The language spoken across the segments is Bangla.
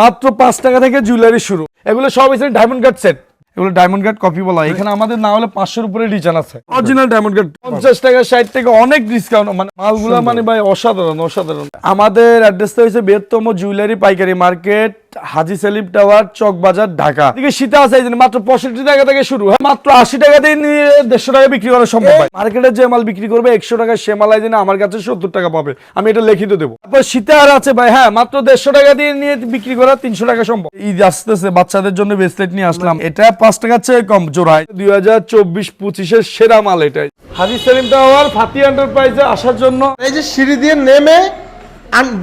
মাত্র পাঁচ টাকা থেকে জুয়েলারি শুরু। এগুলো সব এসে ডায়মন্ড কাট সেট এগুলো ডায়মন্ড কাট কপি বলা হয়। এখানে আমাদের না হলে পাঁচশোর উপরে ডিজাইন আছে। অরিজিনাল ডায়মন্ড কাট পঞ্চাশ টাকা ষাট টাকা অনেক ডিসকাউন্ট মানে মালগুলো মানে ভাই অসাধারণ অসাধারণ। আমাদের অ্যাড্রেসটা হয়েছে বৃহত্তম জুয়েলারি পাইকারি মার্কেট হাজি সেলিম টাওয়ার চক বাজার ঢাকা। এদিকে শীতা আছে মাত্র পঁয়ষট্টি টাকা থেকে শুরু হয়। মাত্র আশি টাকা দিয়ে নিয়ে দেড়শো টাকা বিক্রি করা সম্ভব হয়। মার্কেটে যে মাল বিক্রি করবে একশো টাকা সে মাল এই আমার কাছে সত্তর টাকা পাবে। আমি এটা লিখিত দেবো। তারপর সীতাহার আছে ভাই হ্যাঁ মাত্র দেড়শো টাকা দিয়ে নিয়ে বিক্রি করা তিনশো টাকা সম্ভব। ঈদ আসতেছে বাচ্চাদের জন্য ব্রেসলেট নিয়ে আসলাম। এটা পাঁচ টাকার চেয়ে কম জোড়ায়। দুই হাজার চব্বিশ পঁচিশের সেরা মাল এটাই। হাজি সেলিম টাওয়ার ফাতি এন্টারপ্রাইজে আসার জন্য। এই যে সিঁড়ি দিয়ে নেমে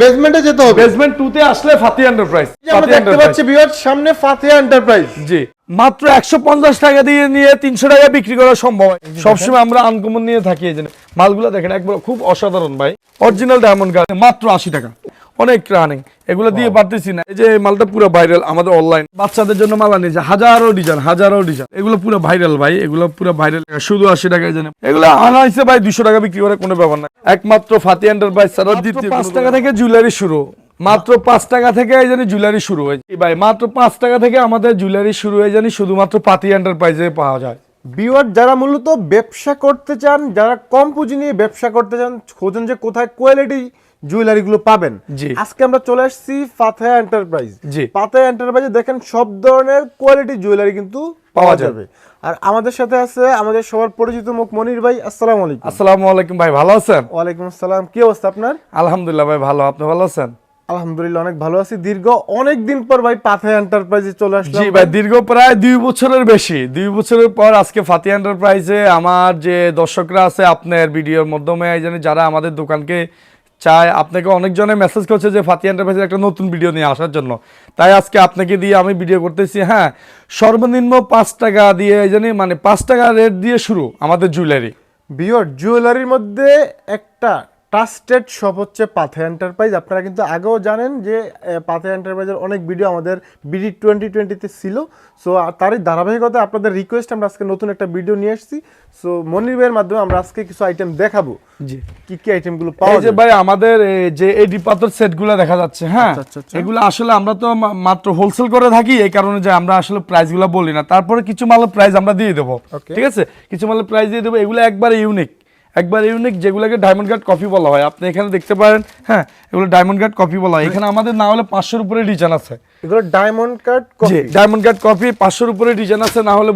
বেসমেন্টে যেতে হবে। বেসমেন্ট টু তে আসলে ফাতিয়া এন্টারপ্রাইজ আমরা দেখতে পাচ্ছি বিয়ার সামনে ফাতিয়া এন্টারপ্রাইজ জি। মাত্র একশো পঞ্চাশ টাকা দিয়ে নিয়ে তিনশো টাকা বিক্রি করা সম্ভব হয়। সবসময় আমরা আনকমন নিয়ে থাকি এই জন্য। মালগুলো দেখেন একবার খুব অসাধারণ ভাই। অরিজিনাল ডায়মন্ড গার্ড মাত্র আশি টাকা। অনেক রানিং এগুলো দিয়ে পারতেছি না। এই যে মালটা পুরো ভাইরাল আমাদের অনলাইন বাচ্চাদের জন্য মাল আনিয়েছে হাজারো ডিজাইন হাজারো ডিজাইন এগুলো পুরো ভাইরাল ভাই এগুলো পুরো ভাইরাল শুধু আশি টাকা এই জন্য এগুলো আনা হয়েছে ভাই দুশো টাকা বিক্রি করে কোনো ব্যাপার না। একমাত্র ফাতি এন্টারপ্রাইজ ছাড়া দ্বিতীয় পাঁচ টাকা থেকে জুয়েলারি শুরু। মাত্র পাঁচ টাকা থেকে এই জানি জুয়েলারি শুরু হয় ভাই মাত্র পাঁচ টাকা থেকে আমাদের জুয়েলারি শুরু হয়ে জানি শুধুমাত্র পাতি এন্টারপ্রাইজে পাওয়া যায়। বিওয়ার যারা মূলত ব্যবসা করতে চান যারা কম পুঁজি নিয়ে ব্যবসা করতে চান খোঁজেন যে কোথায় কোয়ালিটি জুয়েলারি গুলো পাবেন। জি। আজকে আমরা চলে আসছি ফাতেহা এন্টারপ্রাইজ। জি। ফাতেহা এন্টারপ্রাইজে দেখেন সব ধরনের কোয়ালিটি জুয়েলারি কিন্তু পাওয়া যাবে। আর আমাদের সাথে আছে আমাদের সবার পরিচিত মুখ মনির ভাই আসসালামু আলাইকুম। আসসালামু আলাইকুম ভাই ভালো আছেন? ওয়ালাইকুম আসসালাম কি অবস্থা আপনার? আলহামদুলিল্লাহ ভাই ভালো। আপনি ভালো আছেন? আলহামদুলিল্লাহ অনেক ভালো আছি। দীর্ঘ অনেক দিন পর ভাই পাথে এন্টারপ্রাইজে চলে আসলাম। জি ভাই দীর্ঘ প্রায় দুই বছরের বেশি। দুই বছরের পর আজকে ফাতি এন্টারপ্রাইজে আমার যে দর্শকরা আছে আপনার ভিডিওর মাধ্যমে জানি যারা আমাদের দোকানকে চায় আপনাকে অনেকজনে মেসেজ করছে যে ফাতি এন্টারপ্রাইজের একটা নতুন ভিডিও নিয়ে আসার জন্য। তাই আজকে আপনাকে দিয়ে আমি ভিডিও করতেছি হ্যাঁ সর্বনিম্ন পাঁচ টাকা দিয়ে জানি মানে পাঁচ টাকা রেট দিয়ে শুরু আমাদের জুয়েলারি বিয়র জুয়েলারির মধ্যে একটা ট্রাস্টেড শপ হচ্ছে পাথে এন্টারপ্রাইজ আপনারা কিন্তু আগেও জানেন যে পাথে এন্টারপ্রাইজের অনেক ভিডিও আমাদের বিডি টোয়েন্টি টোয়েন্টিতে ছিল। সো তারই ধারাবাহিকতা আপনাদের রিকোয়েস্ট আমরা আজকে নতুন একটা ভিডিও নিয়ে এসেছি। সো মনির ভাইয়ের মাধ্যমে আমরা আজকে কিছু আইটেম দেখাবো। জি। কি কি আইটেমগুলো পাওয়া যায়? ভাই আমাদের যে এডি পাথর সেটগুলো দেখা যাচ্ছে হ্যাঁ? আচ্ছা, আচ্ছা, আচ্ছা। এগুলো আসলে আমরা তো মাত্র হোলসেল করে থাকি এই কারণে যে আমরা আসলে প্রাইসগুলো বলি না। তারপরে কিছু মালের প্রাইস আমরা দিয়ে দেবো। ঠিক আছে? কিছু মালের প্রাইস দিয়ে দেবো এগুলো একবারে ইউনিক একবার ইউনিক যেগুলোকে ডায়মন্ড গার্ড কপি বলা হয়। আপনি এখানে দেখতে পারেন হ্যাঁ এগুলো ডায়মন্ড গার্ড কপি বলা হয়। এখানে আমাদের না হলে পাঁচশোর উপরে ডিজাইন আছে। এগুলো ডায়মন্ড জি ডায়মন্ড কপি পাঁচশোর উপরে ডিজাইন আছে না হলে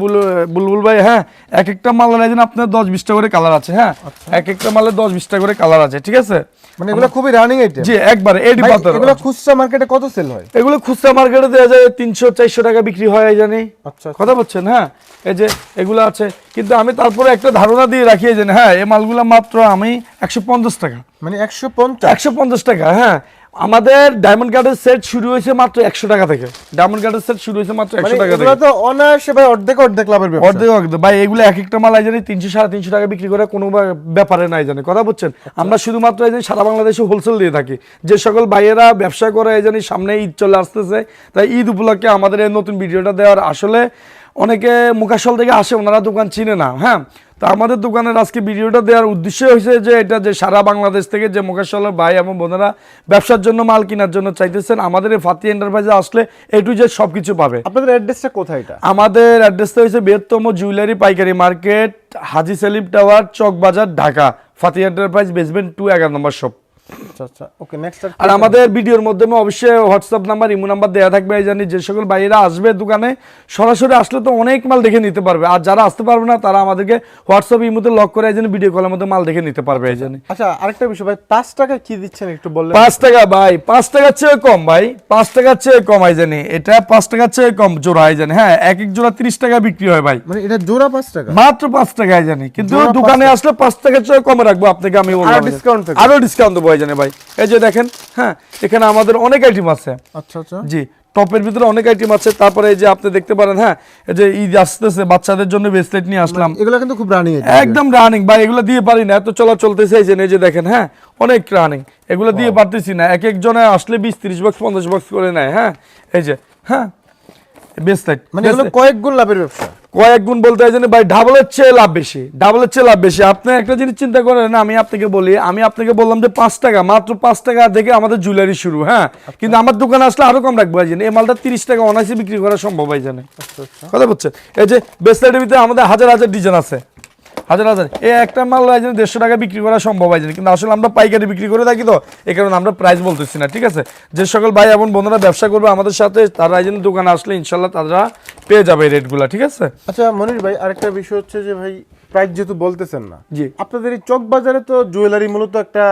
বুলবুল ভাই হ্যাঁ এক একটা একজন আপনার দশ বিশটা করে কালার আছে হ্যাঁ এক একটা দশ বিশটা করে কালার আছে ঠিক আছে? মানে এগুলো খুবই রানিং আইটেম জি একবারে এডি এগুলো খুচরা মার্কেটে কত সেল হয়? এগুলো খুচরা মার্কেটে দেওয়া যায় তিনশো চারশো টাকা বিক্রি হয় জানি। আচ্ছা কথা বলছেন হ্যাঁ? এই যে এগুলো আছে। কিন্তু আমি তারপরে একটা ধারণা দিয়ে রাখি যে হ্যাঁ এই মালগুলো মাত্র আমি একশো পঞ্চাশ টাকা। মানে একশো পঞ্চাশ। একশো পঞ্চাশ টাকা হ্যাঁ। আমাদের ডায়মন্ড কার্ডের সেট শুরু হয়েছে মাত্র একশো টাকা থেকে। ডায়মন্ড কার্ডের সেট শুরু হয়েছে মাত্র মানে একশো টাকা থেকে। তো অনায়াসে ভাই অর্ধেক অর্ধেক লাভের ব্যবসা। অর্ধেক অর্ধেক। ভাই এগুলো এক একটা মাল জানি তিনশো সাড়ে তিনশো টাকা বিক্রি করে কোনো ব্যাপারে নাই জানি কথা বলছেন আমরা শুধুমাত্র এই যে সারা বাংলাদেশে হোলসেল দিয়ে থাকি। যে সকল ভাইয়েরা ব্যবসা করে এই জানি সামনে ঈদ চলে আসতেছে তাই ঈদ উপলক্ষে আমাদের এই নতুন ভিডিওটা দেওয়ার আসলে অনেকে মুখাশল থেকে আসে ওনারা দোকান চিনে না হ্যাঁ? তো আমাদের দোকানের আজকে ভিডিওটা দেওয়ার উদ্দেশ্য হয়েছে যে এটা যে সারা বাংলাদেশ থেকে যে মুখাশলের ভাই এবং বোনেরা ব্যবসার জন্য মাল কেনার জন্য চাইতেছেন আমাদের এই ফাতি এন্টারপ্রাইজে আসলে এ টু জেড সব কিছু পাবে। আপনাদের অ্যাড্রেসটা কোথায় এটা? আমাদের অ্যাড্রেসটা হচ্ছে বৃহত্তম জুয়েলারি পাইকারি market Haji Selim tower Chawk Bazar Dhaka. Fati enterprise basement two এগারো নম্বর শপ আচ্ছা আচ্ছা। ওকে নেক্সট আর আমাদের ভিডিওর মাধ্যমে অবশ্যই হোয়াটসঅ্যাপ নাম্বার ইমো নাম্বার দেওয়া থাকবে। এই জানি যে সকল ভাইয়েরা আসবে দোকানে সরাসরি আসলে তো অনেক মাল দেখে নিতে পারবে। আর যারা আসতে পারবে না তারা আমাদেরকে হোয়াটসঅ্যাপ ইমোতে লক করে এই ভিডিও কলের মধ্যে মাল দেখে নিতে পারবে এই আচ্ছা আরেকটা বিষয় ভাই পাঁচ টাকা কি দিচ্ছেন একটু বললেন? পাঁচ টাকা ভাই পাঁচ টাকার চেয়ে কম ভাই পাঁচ টাকার চেয়ে কম আই জানি। এটা পাঁচ টাকার চেয়ে কম জোড়া আই জানি। হ্যাঁ এক এক জোড়া তিরিশ টাকা বিক্রি হয় ভাই। মানে এটা জোড়া পাঁচ টাকা? মাত্র পাঁচ টাকায় জানি। কিন্তু দোকানে আসলে পাঁচ টাকার চেয়ে কমে রাখব আপনাকে আমি বলব আরও থাকবে। আরও ডিসকাউন্ট দেবো এই ভাই। এই যে দেখেন হ্যাঁ এখানে আমাদের অনেক আইটেম আছে। আচ্ছা আচ্ছা। জি টপের ভিতরে অনেক আইটেম আছে। তারপরে এই যে আপনি দেখতে পারেন হ্যাঁ এই যে ঈদ আসতেছে বাচ্চাদের জন্য ব্রেসলেট নিয়ে আসলাম। এগুলো কিন্তু খুব রানিং একদম রানিং ভাই এগুলো দিয়ে পারি না এত চলা চলতেছে এই যে এই যে দেখেন হ্যাঁ অনেক রানিং এগুলো দিয়ে পারতেছি না। এক একজনে আসলে বিশ ত্রিশ বক্স পঞ্চাশ বক্স করে নেয় হ্যাঁ এই যে হ্যাঁ ব্রেসলেট মানে এগুলো কয়েক গুণ লাভের ব্যবসা। কয়েক গুণ বলতে হয় ভাই ডাবলের চেয়ে লাভ বেশি ডাবলের চেয়ে লাভ বেশি। আপনি একটা জিনিস চিন্তা করেন আমি আপনাকে বলি আমি আপনাকে বললাম যে পাঁচ টাকা মাত্র পাঁচ টাকা দেখে আমাদের জুয়েলারি শুরু হ্যাঁ? কিন্তু আমার দোকানে আসলে আরও কম রাখব ভাই জানি এই মালটা তিরিশ টাকা অনায়াসে বিক্রি করা সম্ভব হয় জানে কথা বলছেন? এই যে বেসলাইটের ভিতরে আমাদের হাজার হাজার ডিজাইন আছে। হাজার হাজার। এই একটা মাল একজন দেড়শো টাকা বিক্রি করা সম্ভব হয় কিন্তু আসলে আমরা পাইকারি বিক্রি করে থাকি তো এই কারণে আমরা প্রাইস বলতেছি না ঠিক আছে? যে সকল ভাই এবং বন্ধুরা ব্যবসা করবে আমাদের সাথে তারা এই জন্য দোকানে আসলে ইনশাল্লাহ তারা পেয়ে যাবে এই রেটগুলো ঠিক আছে? আচ্ছা মনির ভাই আরেকটা বিষয় হচ্ছে যে ভাই প্রাইস যেহেতু বলতেছেন না জি। আপনাদের এই চক বাজারে তো জুয়েলারি মূলত একটা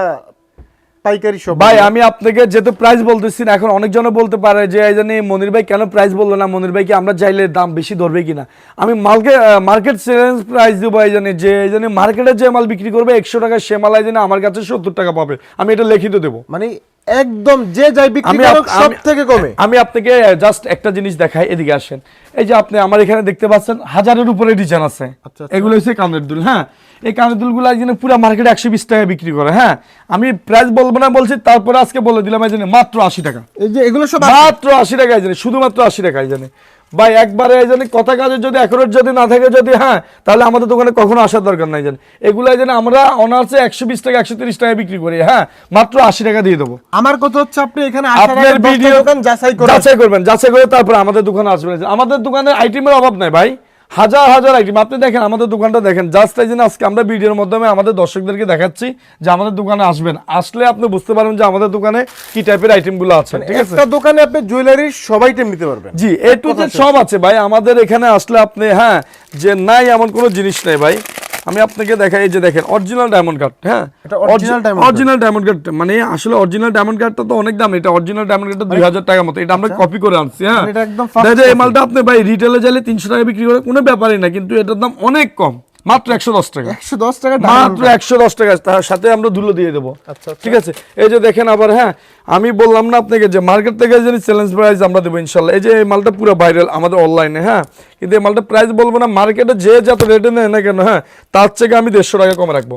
পাইকারি সব। ভাই আমি আপনাকে যেহেতু প্রাইস বলতেছি না এখন অনেকজনে বলতে পারে যে এই জানি মনির ভাই কেন প্রাইস বলল না? মনির ভাই কি আমরা চাইলে দাম বেশি ধরবে কিনা? আমি মালকে মার্কেট চ্যালেঞ্জ প্রাইস দেবো এই জানি যে এই জানি মার্কেটে যে মাল বিক্রি করবে একশো টাকা সে মাল এই জানি আমার কাছে সত্তর টাকা পাবে। আমি এটা লিখিত দেবো। মানে একদম যে যাই বিক্রি করুক সব থেকে কমে। আমি আপনাকে জাস্ট একটা জিনিস দেখাই এদিকে আসেন। এই যে আপনি আমার এখানে দেখতে পাচ্ছেন হাজারের উপরে ডিজাইন আছে। আচ্ছা, আচ্ছা। এগুলো হচ্ছে কানের দুল হ্যাঁ? এই কানের দুলগুলো যেন পুরো মার্কেটে একশো বিশ টাকা বিক্রি করে হ্যাঁ? আমি প্রাইস বলব না বলছি তারপরে আজকে বলে দিলাম এই জন্য মাত্র আশি টাকা। এই যে এগুলো সব মাত্র আশি টাকায় জানি শুধুমাত্র আশি টাকায় জানি ভাই একবারে এই জানি কথা কাজে যদি অ্যাকুরেট যদি না থাকে যদি হ্যাঁ তাহলে আমাদের দোকানে কখনো আসার দরকার নাই জানি। এগুলো যেন আমরা অনার্সে একশো বিশ টাকা একশো তিরিশ টাকা বিক্রি করি হ্যাঁ মাত্র আশি টাকা দিয়ে দেবো। আমার কথা হচ্ছে আপনি এখানে আপনার ভিডিও যাচাই করবেন। যাচাই করবেন যাচাই করে তারপরে আমাদের দোকানে আসবেন। আমাদের দোকানে আইটেমের অভাব নাই ভাই। হাজার হাজার আইটেম। আপনি দেখেন আমাদের দোকানটা দেখেন। জাস্ট এই জন্য আজকে আমরা ভিডিওর মাধ্যমে আমাদের দর্শকদেরকে দেখাচ্ছি যে আমাদের দোকানে আসবেন। আসলে আপনি বুঝতে পারবেন যে আমাদের দোকানে কি টাইপের আইটেমগুলো আছে ঠিক আছে? একটা দোকানে আপনি জুয়েলারি সব আইটেম নিতে পারবেন। জি এ টু জেড সব আছে। ভাই আমাদের এখানে আসলে আপনি হ্যাঁ যে নাই এমন কোনো জিনিস নেই ভাই। আমি আপনাকে দেখাই এই যে দেখেন অরিজিনাল ডায়মন্ড কার্ড হ্যাঁ? অরিজিনাল ডায়মন্ড কার্ড মানে আসলে অরিজিনাল ডায়মন্ড কার্ডটা তো অনেক দাম এটা অরিজিনাল ডায়মন্ড কার্ডটা দুই হাজার টাকার মতো এটা আমরা কপি করে আনছি হ্যাঁ? এই মালটা আপনি ভাই রিটেলে চাইলে তিনশো টাকা বিক্রি করে কোনো ব্যাপারই না কিন্তু এটার দাম অনেক কম। মাত্র একশো দশ টাকা। একশো দশ টাকা মাত্র একশো দশ টাকা তার সাথে আমরা ধুলো দিয়ে দেবো। আচ্ছা, আচ্ছা। ঠিক আছে? এই যে দেখেন আবার হ্যাঁ আমি বললাম না আপনাকে যে মার্কেট থেকে যে চ্যালেঞ্জ প্রাইস আমরা দেবো ইনশাল্লাহ। এই যে এই মালটা পুরো ভাইরাল আমাদের অনলাইনে হ্যাঁ? কিন্তু এই মালটা প্রাইস বলব না মার্কেটে যে যত রেটে নেয় না কেন হ্যাঁ তার থেকে আমি দেড়শো টাকা কম রাখব।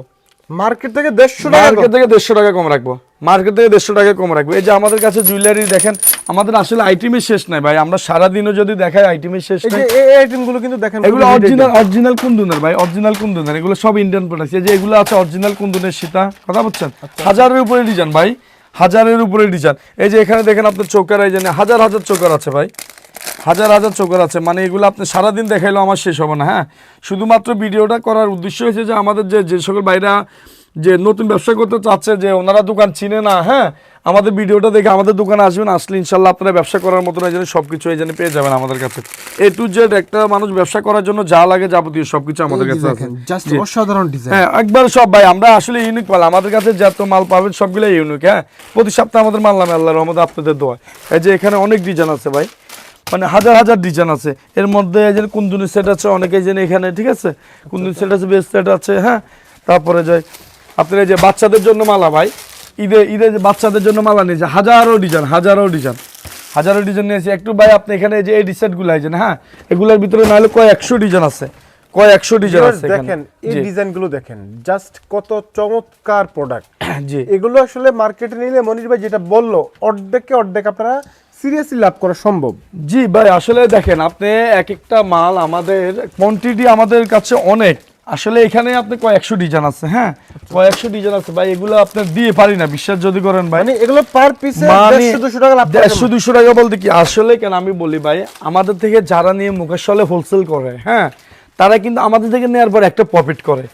মার্কেট থেকে দেড়শো টাকা মার্কেট থেকে দেড়শো টাকা কম রাখব। মার্কেট থেকে দেড়শো টাকা কম রাখব। এই যে আমাদের কাছে জুয়েলারি দেখেন আমাদের আসলে আইটেমের শেষ নাই ভাই। আমরা সারাদিনও যদি দেখাই আইটেমের শেষ নাই। এই আইটেমগুলো কিন্তু দেখেন এগুলো অরিজিনাল অরিজিনাল কুন্দুনের ভাই অরিজিনাল কুন্দুনের। এগুলো সব ইন্ডিয়ান প্রোডাক্ট এই যে এগুলো আছে অরিজিনাল কুন্দুনের সীতা। কথা বলছেন হাজারের উপরে ডিজাইন ভাই। হাজারের উপরে ডিজাইন এই যে এখানে দেখেন আপনার চোকার এই যে হাজার হাজার চোকার আছে ভাই। হাজার হাজার চোকার আছে। মানে এগুলো আপনি সারাদিন দেখাইলেও আমার শেষ হবে না হ্যাঁ? শুধুমাত্র ভিডিওটা করার উদ্দেশ্য হয়েছে যে আমাদের যে যে সকল ভাইরা যে নতুন ব্যবসা করতে চাচ্ছে যে ওনারা দোকান চিনে না হ্যাঁ? আমাদের ভিডিওটা দেখে আমাদের দোকানে আসবেন আসলে ইনশাল্লাহ আপনারা ব্যবসা করার মতন এই জন্য সব কিছু এই জন্য পেয়ে যাবেন আমাদের কাছে। এ টু জেড একটা মানুষ ব্যবসা করার জন্য যা লাগে যাবতীয় সবকিছু আমাদের কাছে আছে। অসাধারণ ডিজাইন হ্যাঁ একবার সব ভাই আমরা আসলে ইউনিক মাল আমাদের কাছে যত মাল পাবেন সবগুলো ইউনিক হ্যাঁ? প্রতি সপ্তাহে আমাদের মাল নামে আল্লাহর রহমতে আপনাদের দোয়া। এই যে এখানে অনেক ডিজাইন আছে ভাই মানে হাজার হাজার ডিজাইন আছে। এর মধ্যে এই যে কুন্দুনি সেট আছে অনেকে যেন এখানে ঠিক আছে? কুন্দুনি সেট আছে বেস্ট সেট আছে হ্যাঁ? তারপরে যে আপনার এই যে বাচ্চাদের জন্য মালা ভাই ঈদে ঈদে যে বাচ্চাদের জন্য মালা নিয়েছে হাজারো ডিজাইন হাজারো ডিজাইন হাজারো ডিজাইন নিয়েছি একটু ভাই আপনি এখানে যে এই ডিসেটগুলো আছেন হ্যাঁ এগুলোর ভিতরে নাহলে কয় একশো ডিজাইন আছে কয় একশো ডিজাইন আছে দেখেন এই জি। ডিজাইনগুলো দেখেন জাস্ট কত চমৎকার প্রোডাক্ট জি। এগুলো আসলে মার্কেটে নিলে মনির ভাই যেটা বলল অর্ধেককে অর্ধেক আপনারা সিরিয়াসলি লাভ করা সম্ভব। জি ভাই আসলে দেখেন আপনি এক একটা মাল আমাদের কোয়ান্টিটি আমাদের কাছে অনেক। আসলে এখানে আপনি কয়েকশো ডিজাইন আছে হ্যাঁ? কয়েকশো ডিজাইন আছে। ভাই এগুলো আপনি দিয়ে পারি না বিশ্বাস যদি করেন ভাই। মানে এগুলো পার পিসে মানে দেড়শো দুশো টাকা বলতে কি? আসলে কেন আমি বলি ভাই আমাদের থেকে যারা নিয়ে মুখের সলে হোলসেল করে হ্যাঁ তারা কিন্তু আমাদের থেকে নেওয়ার পর একটা প্রফিট করে।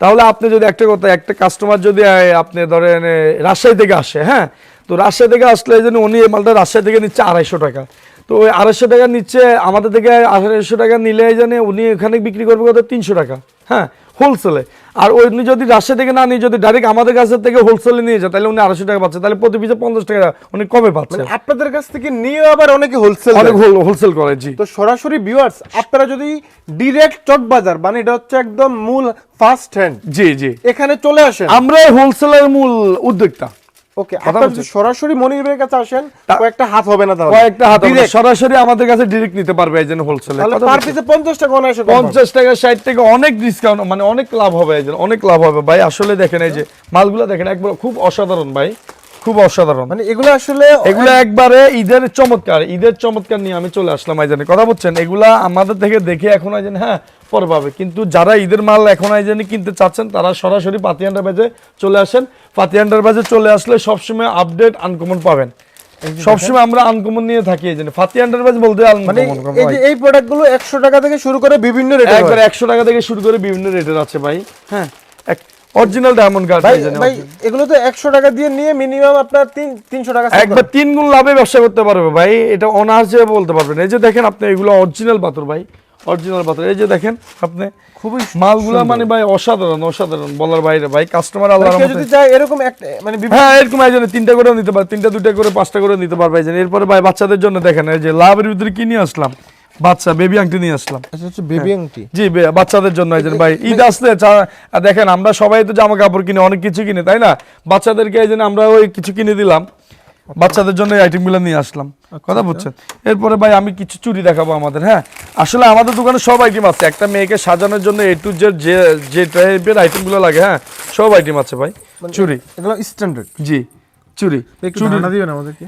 তাহলে আপনি যদি একটা কথা একটা কাস্টমার যদি আপনি ধরেন রাজশাহী থেকে আসে হ্যাঁ তো রাজশাহী থেকে আসলে এই জন্য উনি এই মালটা রাজশাহী থেকে নিচ্ছে আড়াইশো টাকা। তো ওই আড়াইশো টাকা নিচ্ছে আমাদের থেকে আড়াইশো টাকা নিলে জন্য উনি এখানে বিক্রি করবে কত? তিনশো টাকা। হ্যাঁ হোলসেলে আর উনি যদি রাজশাহী থেকে না নিয়ে যদি ডাইরেক্ট আমাদের কাছে থেকে হোলসেলে নিয়ে যায় তাহলে উনি আড়াইশো টাকা পাচ্ছে। তাহলে প্রতি পিছে পঞ্চাশ টাকা উনি কমে পাচ্ছে। মানে আপনাদের কাছ থেকে নিয়ে আবার অনেকে হোলসেল অনেক হোলসেল করে জি। তো সরাসরি ভিউয়ার্স আপনারা যদি ডিরেক্ট চক বাজার মানে এটা হচ্ছে একদম মূল ফার্স্ট হ্যান্ড জি জি। এখানে চলে আসেন। আমরা হোলসেলের মূল উদ্যোক্তা। ওকে আপনারা যদি সরাসরি মনিরের কাছে আসেন কয়েকটা হাত হবে না তাহলে। কয়েকটা হাত হবে সরাসরি আমাদের কাছে ডিরেক্ট নিতে পারবে এই জন্য হোলসেলে তাহলে পার পিসে পঞ্চাশ টাকা অনায়াসে কম পাবেন। পঞ্চাশ টাকা ষাট টাকা অনেক ডিসকাউন্ট মানে অনেক লাভ হবে এই জন্য অনেক লাভ হবে। ভাই আসলে দেখেন এই যে মালগুলো দেখেন একবার খুব অসাধারণ ভাই। খুব অসাধারণ। মানে এগুলো আসলে এগুলো একবারে ঈদের চমৎকার ঈদের চমৎকার নিয়ে আমি চলে আসলাম আইজানে কথা বলছেন এগুলা আমাদের থেকে দেখে এখন আইজানে হ্যাঁ পরে পাবে কিন্তু যারা ঈদের মাল এখন আইজানে কিনতে চাচ্ছেন তারা সরাসরি পাতিয়ান্ডার বাজে চলে আসেন। পাতিয়ান্ডার বাজে চলে আসলে সবসময় আপডেট আনকমন পাবেন। সবসময় আমরা আনকমন নিয়ে থাকি এই জন্য ফাতি বাজ বলতে মানে এই যে এই প্রোডাক্টগুলো একশো টাকা থেকে শুরু করে বিভিন্ন রেট একবার একশো টাকা থেকে শুরু করে বিভিন্ন রেটের আছে ভাই। হ্যাঁ। অরিজিনাল ডায়মন্ড কার্ড ভাই ভাই এগুলো তো একশো টাকা দিয়ে নিয়ে মিনিমাম আপনার তিন তিনশো টাকা sell একবার তিন গুণ লাভে ব্যবসা করতে পারবে ভাই এটা অনার্সে বলতে পারবেন। এই যে দেখেন আপনি এগুলো অরিজিনাল পাথর ভাই অরিজিনাল পাথর। এই যে দেখেন আপনি খুবই মালগুলা মানে ভাই অসাধারণ অসাধারণ বলার বাইরে ভাই কাস্টমার আল্লাহ কেউ যদি চায় এরকম একটা মানে হ্যাঁ এরকম এই জন্য তিনটা করে নিতে পারে তিনটা দুইটা করে পাঁচটা করে নিতে পারবে এই জন্য। এরপরে ভাই বাচ্চাদের জন্য দেখেন এই যে লাভের ভিতরে কি নিয়ে আসলাম? বাচ্চা বেবি আংটি নিয়ে আসলাম। আচ্ছা হচ্ছে বেবি আংটি জি বাচ্চাদের জন্য এই ভাই ঈদ আসলে দেখেন আমরা সবাই তো জামা কাপড় কিনে অনেক কিছু কিনে তাই না? বাচ্চাদেরকে এই জন্য আমরা ওই কিছু কিনে দিলাম বাচ্চাদের জন্য এই আইটেমগুলো নিয়ে আসলাম। কথা বুঝছেন? এরপরে ভাই আমি কিছু চুরি দেখাবো আমাদের হ্যাঁ? আসলে আমাদের দোকানে সব আইটেম আছে। একটা মেয়েকে সাজানোর জন্য এ টু জেড যে যে টাইপের আইটেমগুলো লাগে হ্যাঁ? সব আইটেম আছে ভাই। চুরি এগুলো স্ট্যান্ডার্ড জি। চুরি। দিবেন আমাদেরকে।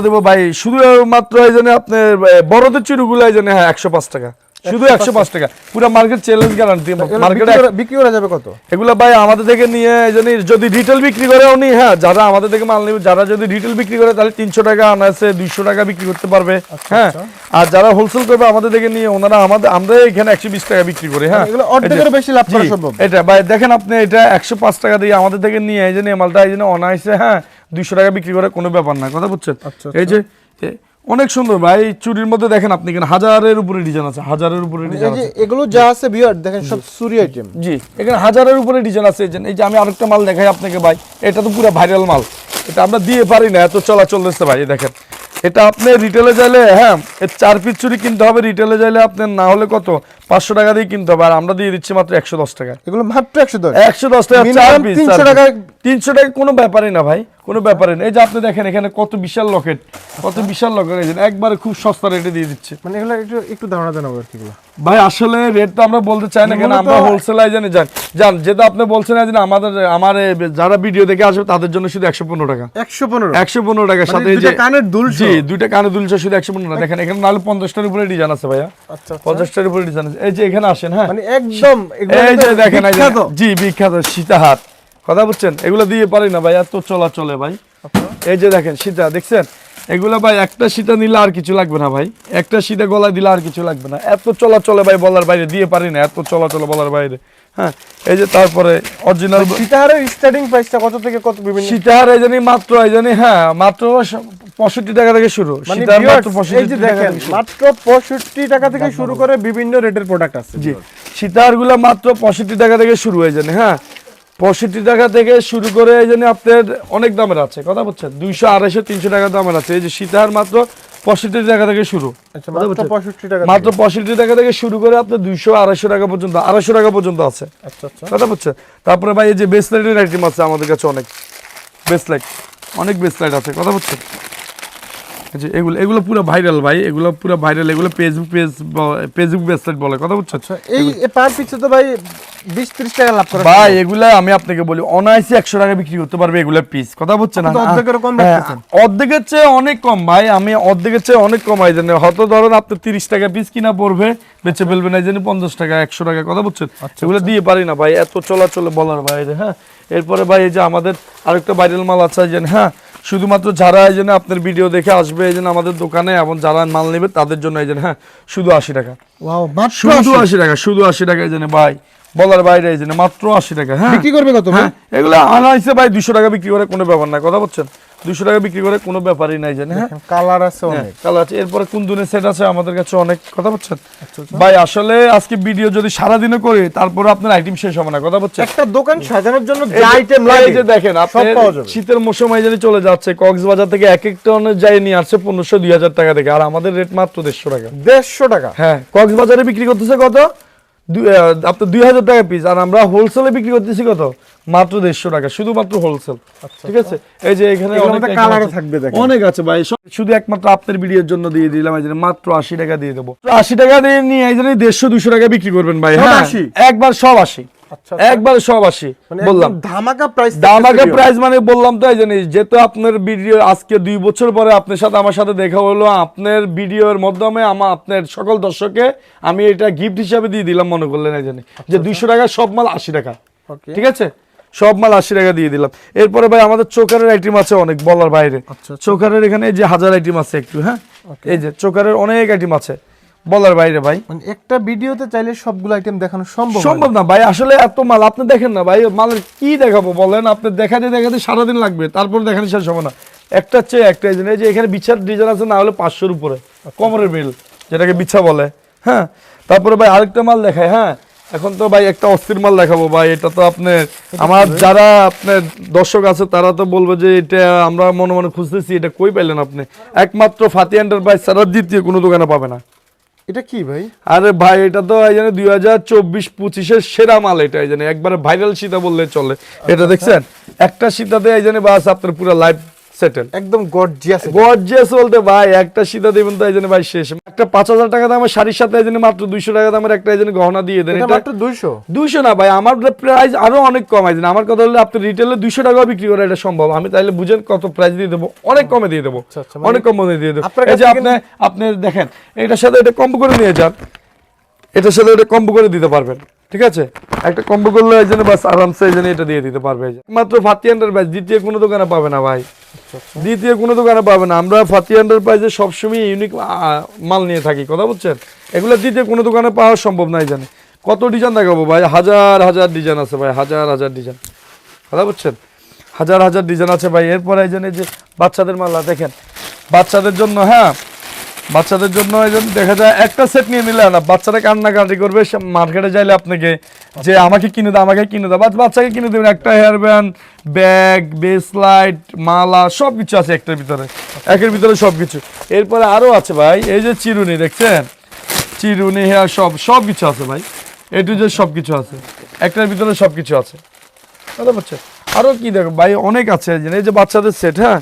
দেবো ভাই শুধু মাত্র এই জন্য আপনার বড়দের চুরিগুলো এই জন্য হ্যাঁ একশো পাঁচ টাকা। শুধু একশো পাঁচ টাকা। পুরো মার্কেট চ্যালেঞ্জ গ্যারান্টি মার্কেটে বিক্রি করা- যাবে কত? এগুলো ভাই আমাদের থেকে নিয়ে যদি রিটেল বিক্রি করে উনি হ্যাঁ যারা আমাদের থেকে মাল নেবে যারা যদি রিটেল বিক্রি করে তাহলে তিনশো টাকা আনাসে দুইশো টাকা বিক্রি করতে পারবে হ্যাঁ। আর যারা হোলসেল করবে আমাদের থেকে নিয়ে ওনারা আমাদের আমরা এখানে একশো বিশ টাকা বিক্রি করি হ্যাঁ। এগুলো বেশি লাভ করা সম্ভব। এটা ভাই দেখেন আপনি এটা একশো পাঁচ টাকা দিয়ে আমাদের থেকে নিয়ে এই জন্য মালটা এই জন্য অনায়াসে হ্যাঁ দুইশো টাকা বিক্রি করে কোনো ব্যাপার না কথা বুঝছেন? আচ্ছা, এই যে এ, অনেক সুন্দর ভাই চুরির মধ্যে দেখেন আপনি এখানে হাজারের উপরে ডিজাইন আছে হাজারের উপরে ডিজাইন আছে। এগুলো যা আছে বিয়ার দেখেন সব সুরি আইটেম জি এখানে হাজারের উপরে ডিজাইন আছে এই যে- আমি আরেকটা মাল দেখাই আপনাকে ভাই এটা তো পুরো ভাইরাল মাল। এটা আমরা দিয়ে পারি না এত চলাচল দিচ্ছে ভাই দেখেন। এটা আপনি রিটেলে যাইলে হ্যাঁ এর চার পিস চুরি কিনতে হবে রিটেলে যাইলে আপনার না হলে কত? পাঁচশো টাকা দিয়ে কিনতে হবে আর আমরা দিয়ে দিচ্ছি মাত্র একশো দশ টাকা। এগুলো মাত্র একশো দশ। একশো দশ টাকা চার পিস 300 টাকা- তিনশো টাকা কোনো ব্যাপারই না ভাই। কোনো ব্যাপারই না। এই যে আপনি দেখেন এখানে কত বিশাল লকেট কত বিশাল লকেট এই একবারে খুব সস্তা রেটে দিয়ে দিচ্ছে। মানে এগুলো একটু একটু ধারণা দেন আমাদের এগুলো। ভাই আসলে রেট তো আমরা বলতে চাই না কেন আমরা হোলসেলার জানি জান জান যেটা আপনি বলছেন যে আমাদের আমার যারা ভিডিও দেখে আসবে তাদের জন্য শুধু একশো পনেরো টাকা। একশো পনেরো। একশো পনেরো টাকার সাথে এই যে দুইটা কানের দুল জি দুইটা কানে দুলছে শুধু একশো পনেরো টাকা। দেখেন এখানে নাহলে পঞ্চাশটার উপরে ডিজাইন আছে ভাইয়া। আচ্ছা পঞ্চাশটার উপরে ডিজাইন আছে। এই যে এখানে আসেন হ্যাঁ। মানে একদম এই যে দেখেন জি বিখ্যাত সীতাহার। কথা বুঝছেন? এগুলো দিয়ে পারি না ভাই এত চলা চলে ভাই। এই যে দেখেন সীতা দেখছেন? এগুলো ভাই একটা সীতা নিলে আর কিছু লাগবে না ভাই। একটা সীতা গলায় দিলে আর কিছু লাগবে না। এত চলা চলে ভাই বলার বাইরে দিয়ে পারি না এত চলা চলে বলার বাইরে। হ্যাঁ এই যে তারপরে অরিজিনাল সীতাহারের স্টার্টিং প্রাইসটা কত থেকে কত বিভিন্ন? সীতাহার এই জানি মাত্র এই জানি হ্যাঁ মাত্র পঁয়ষট্টি টাকা থেকে শুরু। মানে সীতাহার মাত্র viewers, এই যে দেখেন মাত্র পঁয়ষট্টি টাকা থেকে শুরু করে বিভিন্ন রেটের প্রোডাক্ট আছে জি। সীতাহারগুলা মাত্র পঁয়ষট্টি টাকা থেকে শুরু হয়ে জানে হ্যাঁ। পঁয়ষট্টি টাকা থেকে শুরু করে এই জন্য আপনার অনেক দামের আছে কথা বলছেন? দুইশো আড়াইশো তিনশো টাকা দামের আছে। এই যে সীতাহার মাত্র পঁয়ষট্টি টাকা থেকে শুরু। আচ্ছা মাত্র পঁয়ষট্টি টাকা থেকে। শুরু করে আপনার দুইশো আড়াইশো টাকা পর্যন্ত আড়াইশো টাকা পর্যন্ত আছে। আচ্ছা আচ্ছা। কথা বলছেন? তারপরে ভাই এই যে বেসলাইটের আইটেম আছে আমাদের কাছে অনেক। বেসলাইট অনেক বেসলাইট আছে কথা বলছেন? যে এগুলো এগুলো পুরো ভাইরাল ভাই এগুলো পুরো ভাইরাল এগুলো ফেসবুক পেজ ফেসবুক বেসলাইট বলে কথা বলছেন? আচ্ছা এই পার পিছে তো ভাই বিশ ত্রিশ টাকা লাভ করে ভাই এগুলা আমি আপনাকে বলি অনায়াসে একশো টাকা বিক্রি করতে পারবে এগুলার পিস কথা বলছে না? অর্ধেকেরও কম হ্যাঁ, রাখতেছেন। অর্ধেকের চেয়ে অনেক কম ভাই আমি অর্ধেকের চেয়ে অনেক কম এই জন্য। হয়তো ধরেন আপনি তিরিশ টাকা পিস কিনা পড়বে বেচে ফেলবেন এই জন্য পঞ্চাশ টাকা একশো টাকা কথা বলছেন আচ্ছা, এগুলো দিয়ে পারি না ভাই এত চলাচলে বলার বাইরে হ্যাঁ। এরপরে ভাই এই যে আমাদের আরেকটা ভাইরাল মাল আছে এই যে হ্যাঁ শুধুমাত্র যারা এই জন্য আপনার ভিডিও দেখে আসবে এই জন্য আমাদের দোকানে এবং যারা মাল নেবে তাদের জন্য এই জন্য হ্যাঁ শুধু আশি টাকা। শুধু আশি টাকা শুধু আশি টাকা এই জন্য ভাই। বলার বাইরে এই মাত্র আশি টাকা হ্যাঁ? বিক্রি করবে কত ভাই? হ্যাঁ এগুলো আনাইছে ভাই দুশো টাকা বিক্রি করে কোনো ব্যাপার না কথা বলছেন? দুশো টাকা বিক্রি করে কোনো ব্যাপারই নাই জানি হ্যাঁ? কালার আছে অনেক। কাল আছে। এরপরে কোন কুন্দুনের সেট আছে আমাদের কাছে অনেক কথা বলছেন? আচ্ছা, ভাই আসলে আজকে ভিডিও যদি সারাদিনে করি তারপরে আপনার আইটেম শেষ হবে না কথা বলছেন? একটা দোকান সাজানোর জন্য যে- আইটেম লাগে যে দেখেন যাবে। শীতের মৌসুম এই জানি চলে যাচ্ছে কক্সবাজার থেকে এক এক টন যাই নিয়ে আসছে পনেরোশো দুই হাজার টাকা থেকে। আর আমাদের রেট মাত্র দেড়শো টাকা। দেড়শো টাকা। হ্যাঁ কক্সবাজারে বিক্রি করতেছে কত? আপনার দুই হাজার টাকা পিস আর আমরা হোলসেলে বিক্রি করতেছি কত? মাত্র দেড়শো টাকা শুধুমাত্র হোলসেল ঠিক আছে? এই যে এখানে। থাকবে অনেক আছে ভাই শুধু একমাত্র আপনার ভিডিওর জন্য দিয়ে দিলাম এই মাত্র আশি টাকা দিয়ে দেবো। আশি টাকা দিয়ে নিয়ে এই জন্য দেড়শো দুশো টাকা বিক্রি করবেন ভাই হ্যাঁ? একবার সব আশি। আচ্ছা আচ্ছা। একবার সব আশি মানে বললাম। ধামাকা প্রাইস দামাকে প্রাইস মানে বললাম তো এই জানি যেহেতু আপনার ভিডিও আজকে দুই বছর পরে আপনার সাথে আমার সাথে দেখা হলো আপনার ভিডিওর মাধ্যমে আমার আপনার সকল দর্শককে আমি এটা গিফট হিসাবে দিয়ে দিলাম মনে করলেন এই জানি যে দুইশো টাকা সব মাল আশি টাকা। ঠিক আছে? সব মাল আশি টাকা দিয়ে দিলাম। এরপরে ভাই আমাদের চোকারের আইটেম আছে অনেক বলার বাইরে। আচ্ছা, আচ্ছা। চোকারের এখানে যে হাজার আইটেম আছে একটু হ্যাঁ? এই যে চোকারের অনেক আইটেম আছে। বলার বাইরে ভাই। মানে একটা ভিডিওতে চাইলে সবগুলো আইটেম দেখানো সম্ভব সম্ভব না। ভাই আসলে এত মাল আপনি দেখেন না ভাই মালের কি দেখাবো বলেন আপনি দেখাতে দেখাতে সারাদিন লাগবে তারপর দেখানো শেষ হবে না। একটা চেয়ে একটা এই যে- এখানে বিছার ডিজাইন আছে না হলে পাঁচশোর উপরে কোমরের বিল যেটাকে বিছা বলে হ্যাঁ? তারপরে ভাই আরেকটা মাল দেখায় হ্যাঁ? এখন তো ভাই একটা অস্থির মাল দেখাবো ভাই এটা তো আপনার আমার যারা আপনার দর্শক আছে তারা তো বলবে যে এটা আমরা মনে মনে খুঁজতেছি এটা কই পাইলেন আপনি? একমাত্র ফাতি এন্টারপ্রাইজ ছাড়া দ্বিতীয় কোনো দোকানে পাবে না। এটা কি ভাই? আরে ভাই এটা তো এই জানে দুই হাজার চব্বিশ পঁচিশের সেরা মাল এটা এই জানে। একবারে ভাইরাল সীতা বললে চলে। এটা দেখছেন? একটা সীতাতে এই জানে বাস আপনার পুরো লাইফ সেটেল একদম গর্জিয়াস গর্জিয়াস বলতে ভাই একটা সীতা দেবেন তো এই জন্য ভাই শেষ। একটা পাঁচ হাজার টাকা দামের শাড়ির সাথে এই জন্য মাত্র দুইশো টাকা দামের একটা এই জন্য গহনা দিয়ে দেন। এটা মাত্র 200 দুইশো না ভাই আমার প্রাইস আরও অনেক কম আমার কথা হলো আপনি রিটেলে দুইশো টাকাও বিক্রি করা এটা সম্ভব। আমি তাইলে বুঝেন কত প্রাইস দিয়ে দেবো। অনেক কমে দিয়ে দেবো। আচ্ছা, আচ্ছা, মানে অনেক কমে দিয়ে দেবো। এই যে আপনি আপনি দেখেন এটার সাথে এটা কম্বো করে নিয়ে যান। এটার সাথে এটা কম্বো করে দিতে পারবেন। ঠিক আছে? একটা কম্বো করলে এই জন্য বাস আরামসে এই জন্য এটা দিয়ে দিতে পারবে। এই। মাত্র ফাতি এন্টারপ্রাইজ দ্বিতীয় কোনো দোকানে পাবে না ভাই। দ্বিতীয় কোনো দোকানে পাবে না। আমরা ফাতি এন্টারপ্রাইজে সবসময় ইউনিক মাল নিয়ে থাকি, কথা বলছেন এগুলো দ্বিতীয় কোনো দোকানে পাওয়া সম্ভব নাই জানে কত ডিজাইন দেখাবো ভাই? হাজার হাজার ডিজাইন আছে ভাই, হাজার হাজার ডিজাইন কথা বুঝছেন? হাজার হাজার ডিজাইন আছে ভাই। এরপরে এই এই যে বাচ্চাদের মালা, দেখেন। বাচ্চাদের জন্য হ্যাঁ বাচ্চাদের জন্য জন্য দেখা যায় একটা সেট নিয়ে নিলে না, বাচ্চারা কান্নাকাটি করবে মার্কেটে যাইলে আপনাকে যে আমাকে কিনে দাও, আমাকে কিনে দাও বাচ্চাকে কিনে দেবেন, একটা হেয়ার ব্যান্ড ব্যাগ বেসলাইট মালা সব কিছু আছে একটার ভিতরে। একের ভিতরে সব কিছু এরপরে আরও আছে ভাই, এই যে চিরুনি, দেখছেন? চিরুনি হেয়ার সব সব কিছু আছে ভাই। এ টু যে সব কিছু আছে। একটার ভিতরে সব কিছু আছে। কথা বলছে? আরও কি দেখো, ভাই, অনেক আছে। এই যে বাচ্চাদের সেট হ্যাঁ?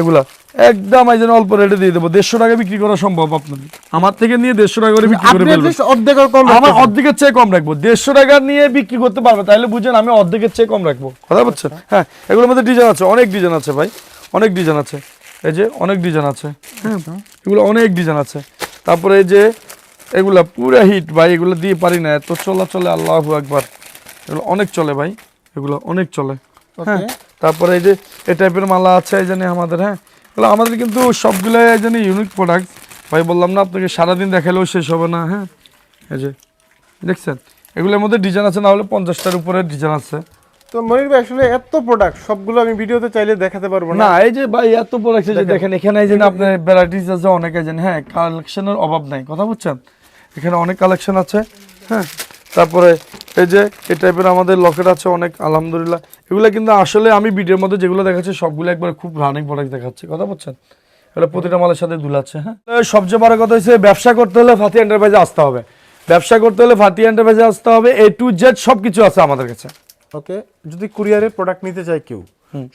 এগুলা। একদম এই অল্প রেটে দিয়ে দেবো। দেড়শো টাকা বিক্রি করা সম্ভব আপনাদের। আমার থেকে নিয়ে দেড়শো টাকা করে বিক্রি করে অর্ধেক কম আমার অর্ধেকের চেয়ে কম রাখব। দেড়শো টাকা নিয়ে বিক্রি করতে পারবে তাহলে বুঝেন আমি অর্ধেকের চেয়ে কম রাখব। কথা বলছেন? হ্যাঁ এগুলোর মধ্যে ডিজাইন আছে অনেক ডিজাইন আছে ভাই। অনেক ডিজাইন আছে। এই যে অনেক ডিজাইন আছে। হ্যাঁ এগুলো অনেক ডিজাইন আছে। তারপরে এই যে এগুলা পুরো হিট ভাই এগুলো দিয়ে পারি না। এত চলা চলে আল্লাহ একবার এগুলো অনেক চলে ভাই। এগুলো অনেক চলে। হ্যাঁ তারপরে এই যে এই টাইপের মালা আছে এই জানি আমাদের হ্যাঁ। এগুলো আমাদের কিন্তু সবগুলো এই জানি ইউনিক প্রোডাক্ট ভাই বললাম না আপনাকে সারাদিন দেখালেও শেষ হবে না হ্যাঁ? এই যে দেখছেন? এগুলোর মধ্যে ডিজাইন আছে না হলে পঞ্চাশটার উপরে ডিজাইন আছে। তো মনির ভাই আসলে এত প্রোডাক্ট সবগুলো আমি ভিডিওতে চাইলে দেখাতে পারব না। না এই যে ভাই এত প্রোডাক্ট যে দেখেন। এখানে এই যে আপনার ভ্যারাইটিস আছে অনেক আছে হ্যাঁ কালেকশনের অভাব নাই কথা বুঝছেন? এখানে অনেক কালেকশন আছে হ্যাঁ? তারপরে এই যে এই টাইপের আমাদের লকেট আছে অনেক, আলহামদুলিল্লাহ। এগুলো কিন্তু আসলে আমি ভিডিওর মধ্যে যেগুলো দেখাচ্ছি, সবগুলো একবার খুব রানিং প্রোডাক্ট দেখাচ্ছি। কথা বলছেন? এগুলো প্রতিটা মালের সাথে দুলাচ্ছে হ্যাঁ? সবচেয়ে বড় কথা হচ্ছে ব্যবসা করতে হলে ফাতি এন্টারপ্রাইজে আসতে হবে। ব্যবসা করতে হলে ফাতি এন্টারপ্রাইজে আসতে হবে। এ টু জেড সব কিছু আছে আমাদের কাছে। ওকে যদি কুরিয়ারে প্রোডাক্ট নিতে চায় কেউ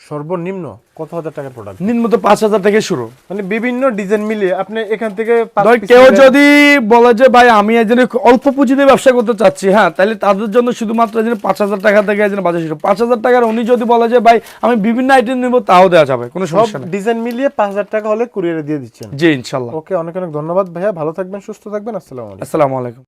সর্বনিম্ন কত হাজার টাকার প্রোডাক্ট নিম্নত পাঁচ হাজার থেকে শুরু। মানে বিভিন্ন ডিজাইন মিলিয়ে আপনি এখান থেকে কেউ যদি বলে যে ভাই আমি একজন অল্প পুঁজিতে ব্যবসা করতে চাচ্ছি হ্যাঁ তাহলে তাদের জন্য শুধুমাত্র একজন পাঁচ হাজার টাকা থেকে একজন বাজার শুরু। পাঁচ হাজার টাকার উনি যদি বলে যে ভাই আমি বিভিন্ন আইটেম নেব তাও দেওয়া যাবে কোনো সব সমস্যা নেই। ডিজাইন মিলিয়ে পাঁচ হাজার টাকা হলে কুরিয়ারে দিয়ে দিচ্ছেন। জি ইনশাল্লাহ। ওকে অনেক অনেক ধন্যবাদ ভাইয়া। ভালো থাকবেন সুস্থ থাকবেন। আসসালামু আলাইকুম। আসসালামু আলাইকুম।